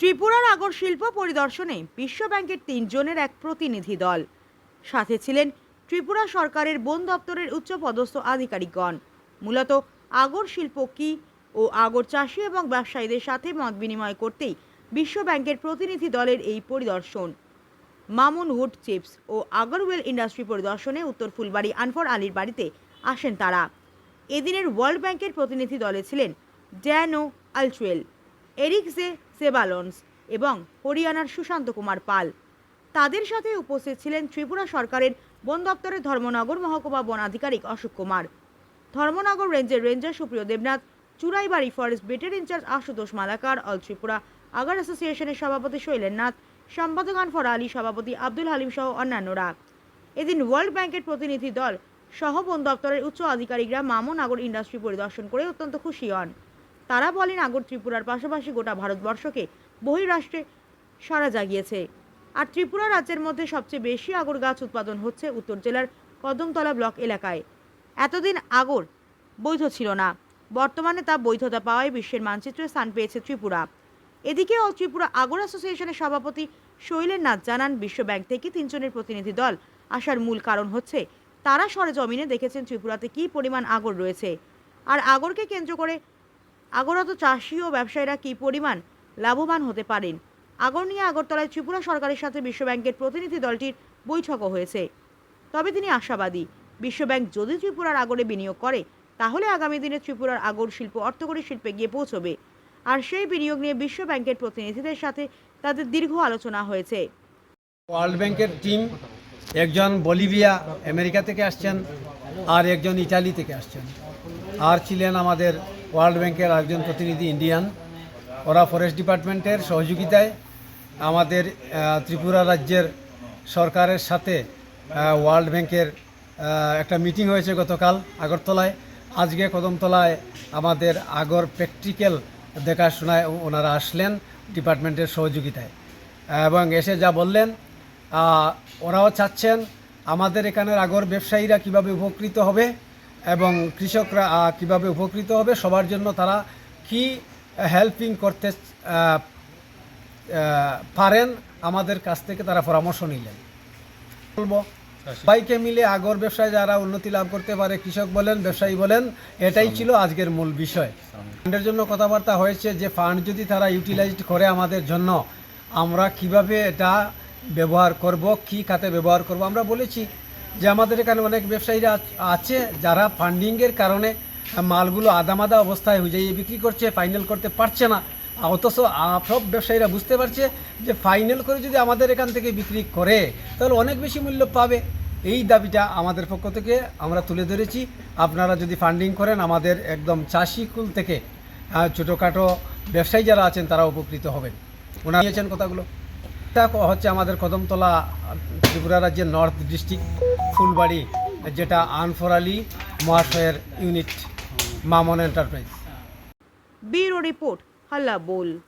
ত্রিপুরার আগর শিল্প পরিদর্শনে বিশ্ব ব্যাংকের তিনজনের এক প্রতিনিধি দল। সাথে ছিলেন ত্রিপুরা সরকারের বন দপ্তরের উচ্চপদস্থ আধিকারিকগণ। মূলত আগর শিল্প কী ও আগর চাষি এবং ব্যবসায়ীদের সাথে মত বিনিময় করতেই বিশ্ব ব্যাংকের প্রতিনিধি দলের এই পরিদর্শন। মামুন উড চিপস ও আগরওয়েল ইন্ডাস্ট্রি পরিদর্শনে উত্তর ফুলবাড়ি আনফর আলীর বাড়িতে আসেন তারা। এদিনের ওয়ার্ল্ড ব্যাংকের প্রতিনিধি দলে ছিলেন ড্যানো আলচুয়েল এরিক জে সেবালন্স এবং হরিয়ানার সুশান্ত কুমার পাল। তাদের সাথে উপস্থিত ছিলেন ত্রিপুরা সরকারের বন দপ্তরের ধর্মনগর মহকুমা বন আধিকারিক অশোক কুমার। ধর্মনগর রেঞ্জের রেঞ্জার সুপ্রিয় দেবনাথ, চুরাইবাড়ি ফরেস্ট বেটের incharge Ashutosh Malakar, all Tripura agar অ্যাসোসিয়েশনের সভাপতি শৈলেন নাথ, সম্পাদক আনফর আলী, সভাপতি আব্দুল হালিম সহ অন্যান্যরা। এদিন ওয়ার্ল্ড ব্যাংকের প্রতিনিধি দল সহ বন দপ্তরের উচ্চ আধিকারিকরা মামুন আগর ইন্ডাস্ট্রি পরিদর্শন করে অত্যন্ত খুশি হন। তারা বলেন আগর ত্রিপুরার পাশাপাশি গোটা ভারতবর্ষকে বহিরাষ্ট্রে সারা জাগিয়েছে। আর ত্রিপুরা রাজ্যের মধ্যে সবচেয়ে বেশি আগর গাছ উৎপাদন হচ্ছে উত্তর জেলার কদমতলা ব্লক এলাকায়। এতদিন আগর বৈধ ছিল না। বর্তমানে তা বৈধতা পাওয়ায় বিশ্বের মানচিত্রে স্থান পেয়েছে ত্রিপুরা। এদিকে ও ত্রিপুরা আগর অ্যাসোসিয়েশনের সভাপতি শৈলেন নাথ জানান, বিশ্ব ব্যাংক থেকে তিনজনের প্রতিনিধি দল আসার মূল কারণ হচ্ছে তারা সরেজমিনে দেখেছেন ত্রিপুরাতে কী পরিমাণ আগর রয়েছে। আর আগরকে কেন্দ্র করে আগরত চাষি ও ব্যবসায়ীরা কী পরিমাণ লাভবান হতে পারেন? আগর নিয়ে আগরতলায় ত্রিপুরা সরকারের সাথে বিশ্বব্যাংকের প্রতিনিধি দলটির বৈঠকও হয়েছে। তবে তিনি আশাবাদী, বিশ্বব্যাংক যদি ত্রিপুরার আগরে বিনিয়োগ করে, তাহলে আগামী দিনে ত্রিপুরার আগর শিল্প অর্থকরী শিল্পে গিয়ে পৌঁছবে। আর সেই বিনিয়োগ নিয়ে বিশ্ব ব্যাংকের প্রতিনিধিদের সাথে তাদের দীর্ঘ আলোচনা হয়েছে। ওয়ার্ল্ড ব্যাংকের টিম একজন বলিভিয়া, আমেরিকা থেকে আসছেন, আর একজন ইটালি থেকে আসছেন। আর ছিলেন আমাদের ওয়ার্ল্ড ব্যাংকের একজন প্রতিনিধি ইন্ডিয়ান। ওরা ফরেস্ট ডিপার্টমেন্টের সহযোগিতায় আমাদের ত্রিপুরা রাজ্যের সরকারের সাথে ওয়ার্ল্ড ব্যাংকের একটা মিটিং হয়েছে গতকাল আগরতলায়। আজকে কদমতলায় আমাদের আগর প্র্যাকটিক্যাল দেখাশোনায় ওনারা আসলেন ডিপার্টমেন্টের সহযোগিতায়। এবং এসে যা বললেন ওরাও চাচ্ছেন আমাদের এখানের আগর ব্যবসায়ীরা কীভাবে উপকৃত হবে এবং কৃষকরা কীভাবে উপকৃত হবে সবার জন্য তারা কি হেল্পিং করতে পারেন আমাদের কাছ থেকে তারা পরামর্শ নিলেন। বলব সবাইকে মিলে আগর ব্যবসায় যারা উন্নতি লাভ করতে পারে কৃষক বলেন ব্যবসায়ী বলেন এটাই ছিল আজকের মূল বিষয়। ফান্ডের জন্য কথাবার্তা হয়েছে যে ফান্ড যদি তারা ইউটিলাইজড করে আমাদের জন্য আমরা কীভাবে এটা ব্যবহার করব কি খাতে ব্যবহার করব আমরা বলেছি যে আমাদের এখানে অনেক ব্যবসায়ীরা আছে যারা ফান্ডিংয়ের কারণে মালগুলো আদামাদা অবস্থায় হুজাইয়ে বিক্রি করছে ফাইনাল করতে পারছে না। অথচ সব ব্যবসায়ীরা বুঝতে পারছে যে ফাইনাল করে যদি আমাদের এখান থেকে বিক্রি করে, তাহলে অনেক বেশি মূল্য পাবে। এই দাবিটা আমাদের পক্ষ থেকে আমরা তুলে ধরেছি। আপনারা যদি ফান্ডিং করেন, আমাদের একদম চাষি কুল থেকে ছোটোখাটো ব্যবসায়ী যারা আছেন, তারা উপকৃত হবেন। ওনারা নিয়েছেন কথাগুলো। ক- হচ্ছে আমাদের কদমতলা ত্রিপুরা রাজ্যের নর্থ ডিস্ট্রিক্ট ফুলবাড়ি, যেটা আনফরালি মহাশয়ের unit Mamon enterprise bureau report, Halla Bol.